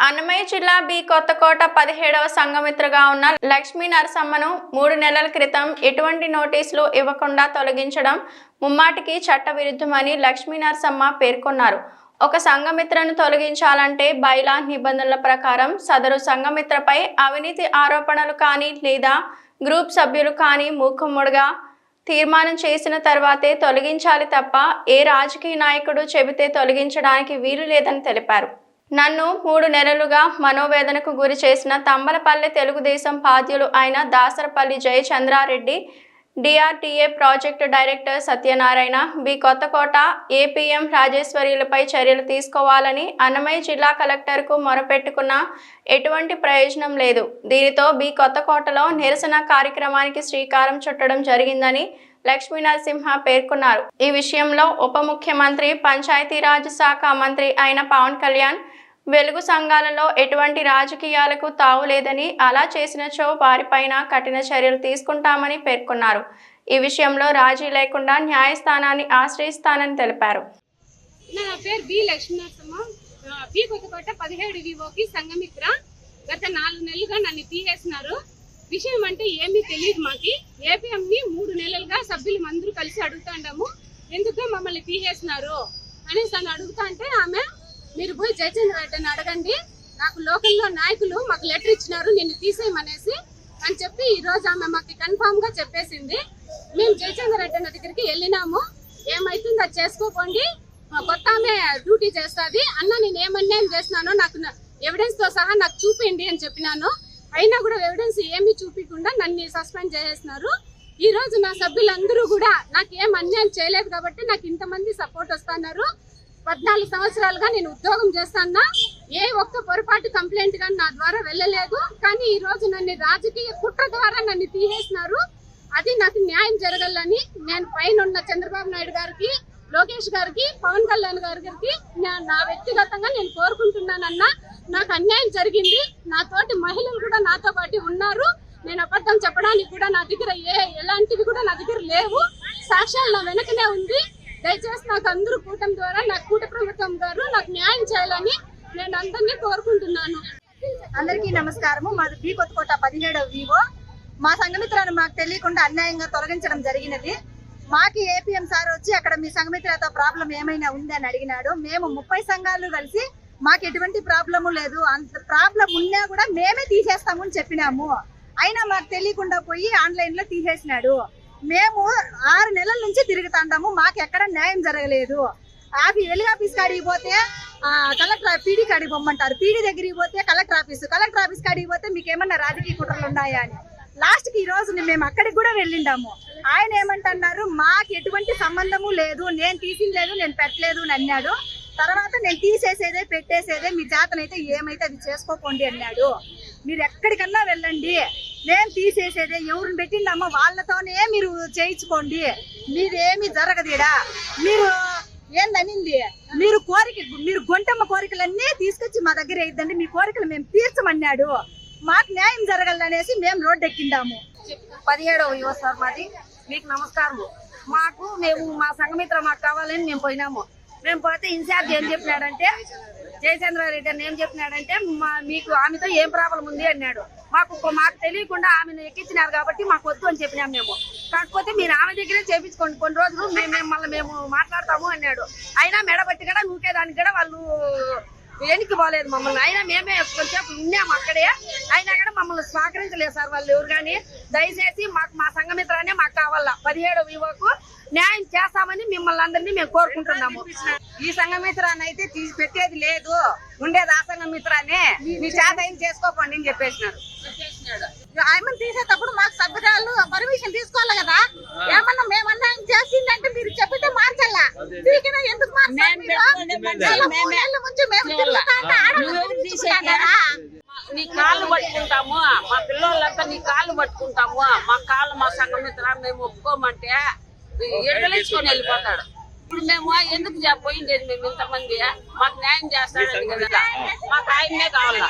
అన్నమయ్య జిల్లా బి కొత్తకోట పదిహేడవ సంఘమిత్రగా ఉన్న లక్ష్మీ నరసమ్మను మూడు నెలల క్రితం ఎటువంటి నోటీసులు ఇవ్వకుండా తొలగించడం ముమ్మాటికి చట్టవిరుద్ధమని లక్ష్మీ నరసమ్మ పేర్కొన్నారు. ఒక సంఘమిత్రను తొలగించాలంటే బైలా నిబంధనల ప్రకారం సదరు సంఘమిత్రపై అవినీతి ఆరోపణలు కానీ లేదా గ్రూప్ సభ్యులు కానీ మూకుమ్ముడుగా తీర్మానం చేసిన తర్వాతే తొలగించాలి తప్ప ఏ రాజకీయ నాయకుడు చెబితే తొలగించడానికి వీలు లేదని తెలిపారు. నన్ను మూడు నెలలుగా మనోవేదనకు గురి చేసిన తంబలపల్లి తెలుగుదేశం బాధ్యులు అయిన Dasarapalli Jayachandra Reddy DRDA project director Satyanarayana B Kothakota APM రాజేశ్వరిలపై చర్యలు తీసుకోవాలని అన్నమయ్య జిల్లా కలెక్టర్కు మొరపెట్టుకున్న ఎటువంటి ప్రయోజనం లేదు. దీనితో బి కొత్తకోటలో నిరసన కార్యక్రమానికి శ్రీకారం చుట్టడం జరిగిందని లక్ష్మీనరసింహ పేర్కొన్నారు. ఈ విషయంలో ఉప ముఖ్యమంత్రి పంచాయతీరాజ్ శాఖ మంత్రి అయిన పవన్ కళ్యాణ్ వెలుగు సంఘాలలో ఎటువంటి రాజకీయాలకు తావు లేదని అలా చేసినచో వారిపైన కఠిన చర్యలు తీసుకుంటామని పేర్కొన్నారు. ఈ విషయంలో రాజీ లేకుండా న్యాయస్థానాన్ని ఆశ్రయిస్తానని తెలిపారు. నా పేరు బి లక్ష్మీనరసమ్మ. బి కొత్తకోట పదిహేడు వివోకి సంఘమిత్ర. గత నాలుగు నెలలుగా నన్ను తీసేసినారు. విషయం అంటే ఏమీ తెలియదు మాకి. ఏపీఎంని మూడు నెలలుగా సభ్యులు అందరూ కలిసి అడుగుతాండాము. ఎందుకు మమ్మల్ని తీసేసినారు? అనేసి తను అడుగుతా అంటే ఆమె మీరు పోయి జయచంద్ర రెడ్డిని అడగండి. నాకు లోకల్లో నాయకులు మాకు లెటర్ ఇచ్చినారు నిన్ను తీసేయమనేసి అని చెప్పి ఈ రోజు ఆమె మాకు కన్ఫామ్గా చెప్పేసింది. మేము జయచంద్ర రెడ్డి అన్న దగ్గరికి వెళ్ళినాము. ఏమైతుందో అది చేసుకోకండి. కొత్త ఆమె డ్యూటీ చేస్తుంది. అన్న నేను ఏమన్యాయం చేసినానో నాకు ఎవిడెన్స్తో సహా నాకు చూపిండి అని చెప్పినాను. అయినా కూడా ఎవిడెన్స్ ఏమీ చూపించకుండా నన్ను సస్పెండ్ చేసేసినారు. ఈ రోజు నా సభ్యులందరూ కూడా నాకు ఏం అన్యాయం చేయలేదు కాబట్టి నాకు ఇంతమంది సపోర్ట్ వస్తున్నారు. పద్నాలుగు సంవత్సరాలుగా నేను ఉద్యోగం చేస్తానా ఏ ఒక్క పొరపాటు కంప్లైంట్ కానీ నా ద్వారా వెళ్ళలేదు. కానీ ఈ రోజు నన్ను రాజకీయ కుట్ర ద్వారా నన్ను తీసేసినారు. అది నాకు న్యాయం జరగాలని నేను పైన ఉన్న చంద్రబాబు నాయుడు గారికి లోకేష్ గారికి పవన్ కళ్యాణ్ గారికి నా- నా వ్యక్తిగతంగా నేను కోరుకుంటున్నానన్నా. నాకు అన్యాయం జరిగింది. నా తోటి మహిళలు కూడా నాతో పాటు ఉన్నారు. నేను అబద్ధం చెప్పడానికి కూడా నా దగ్గర ఏ ఎలాంటివి కూడా నా దగ్గర లేవు. సాక్ష్యాలు నా వెనకనే ఉంది. దయచేసి నాకు అందరూ కూటమి ద్వారా నాకు కూట ప్రభుత్వం గారు నాకు న్యాయం చేయాలని నేను అందరినీ కోరుకుంటున్నాను. అందరికీ నమస్కారము. మాది బి కొత్తకోట పదిహేడవ వివో. మా సంఘమిత్రాన్ని మాకు తెలియకుండా అన్యాయంగా తొలగించడం జరిగినది. మాకి ఏపీఎం సార్ వచ్చి అక్కడ మీ సంఘమిత్రతో ప్రాబ్లం ఏమైనా ఉంది అని అడిగినాడు. మేము ముప్పై సంఘాలు కలిసి మాకు ఎటువంటి ప్రాబ్లము లేదు. అంత ప్రాబ్లం ఉన్నా కూడా మేమే తీసేస్తాము అని చెప్పినాము. అయినా మాకు తెలియకుండా పోయి ఆన్లైన్లో తీసేసినాడు. మేము ఆరు నెలల నుంచి తిరుగుతుంటాము మాకు ఎక్కడ న్యాయం జరగలేదు. ఆఫీ వెలుగు ఆఫీస్ కాడికి పోతే కలెక్టర్ పీడీ కాడికి పొమ్మంటారు. పీడీ దగ్గరికి పోతే కలెక్టర్ ఆఫీస్. కలెక్టర్ ఆఫీస్ కాడికి పోతే మీకు ఏమన్నా రాజకీయ కుట్రలు ఉన్నాయా అని. లాస్ట్కి ఈ రోజు మేము అక్కడికి కూడా వెళ్ళిండాము. ఆయన ఏమంటున్నారు మాకు ఎటువంటి సంబంధము లేదు. నేను తీసింది లేదు నేను పెట్టలేదు అని అన్నాడు. తర్వాత నేను తీసేసేదే పెట్టేసేదే మీ జాతనైతే ఏమైతే అది చేసుకోకండి అన్నాడు. మీరు ఎక్కడికన్నా వెళ్ళండి. మేము తీసేసేదే ఎవరిని పెట్టిండమ్మ? వాళ్ళతోనే మీరు చేయించుకోండి. మీదేమీ జరగదుడా మీరు ఏందనింది? మీరు కోరిక మీరు గొంటమ్మ కోరికలన్నీ తీసుకొచ్చి మా దగ్గర వేయద్దండి మీ కోరికలు మేము తీర్చమన్నాడు. మాకు న్యాయం జరగాలనేసి మేము రోడ్డు ఎక్కిందాము పదిహేడవ యువ సార్ మాది. మీకు నమస్కారము. మాకు మేము మా సంఘమిత్ర మాకు కావాలని మేము పోయినాము. మేము పోతే ఇన్ఛార్జ్ ఏం చెప్పినాడంటే జయచంద్రారెడ్డి అని ఏం చెప్పినాడంటే మా మీకు ఆమెతో ఏం ప్రాబ్లం ఉంది అన్నాడు. మాకు మాకు తెలియకుండా ఆమెను ఎక్కించినారు కాబట్టి మాకు వద్దు అని చెప్పినాం మేము. కాకపోతే మీరు ఆమె దగ్గరే చేపించుకోండి. కొన్ని రోజులు మేము మేము మళ్ళీ మేము మాట్లాడతాము అన్నాడు. అయినా మెడబట్టి కూడా నూకేదానికి కూడా వాళ్ళు వెనక్కి పోలేదు మమ్మల్ని? అయినా మేమే కొంచెంసేపు ఉన్నాము అక్కడే. అయినా కూడా మమ్మల్ని సహకరించలేదు సార్ వాళ్ళు ఎవరు కానీ. దయచేసి మాకు మా సంఘమిత్రానే మాకు కావాలా? పదిహేడు వివోకు న్యాయం చేస్తామని మిమ్మల్ని అందరినీ మేము కోరుకుంటున్నాము. ఈ సంఘమిత్రాన్ని అయితే తీసి పెట్టేది లేదు. ఉండేది ఆ సంఘమిత్రాన్ని. మీ చేత ఏం చేసుకోకండి అని చెప్పేసినారు. ఆయన తీసేటప్పుడు మాకు సభ్యురాలు పర్మిషన్ తీసుకోవాలి కదా? ఏమన్నా మేమన్నా ఆయన చేసిందంటే మీరు చెప్పితే మార్చాలా తిరిగినా నీ కాళ్ళు పట్టుకుంటాము మా పిల్లోళ్ళంతా నీ కాళ్ళు పట్టుకుంటాము మా కాళ్ళు మా సంఘమిత్ర మేము ఒప్పుకోమంటే ఎడలించుకొని వెళ్ళిపోతాడు. ఇప్పుడు మేము ఎందుకు జా- పోయిండేది మేము ఇంతమంది? మాకు న్యాయం చేస్తాడని కదా. మాకు ఆయన్నే కావాలా?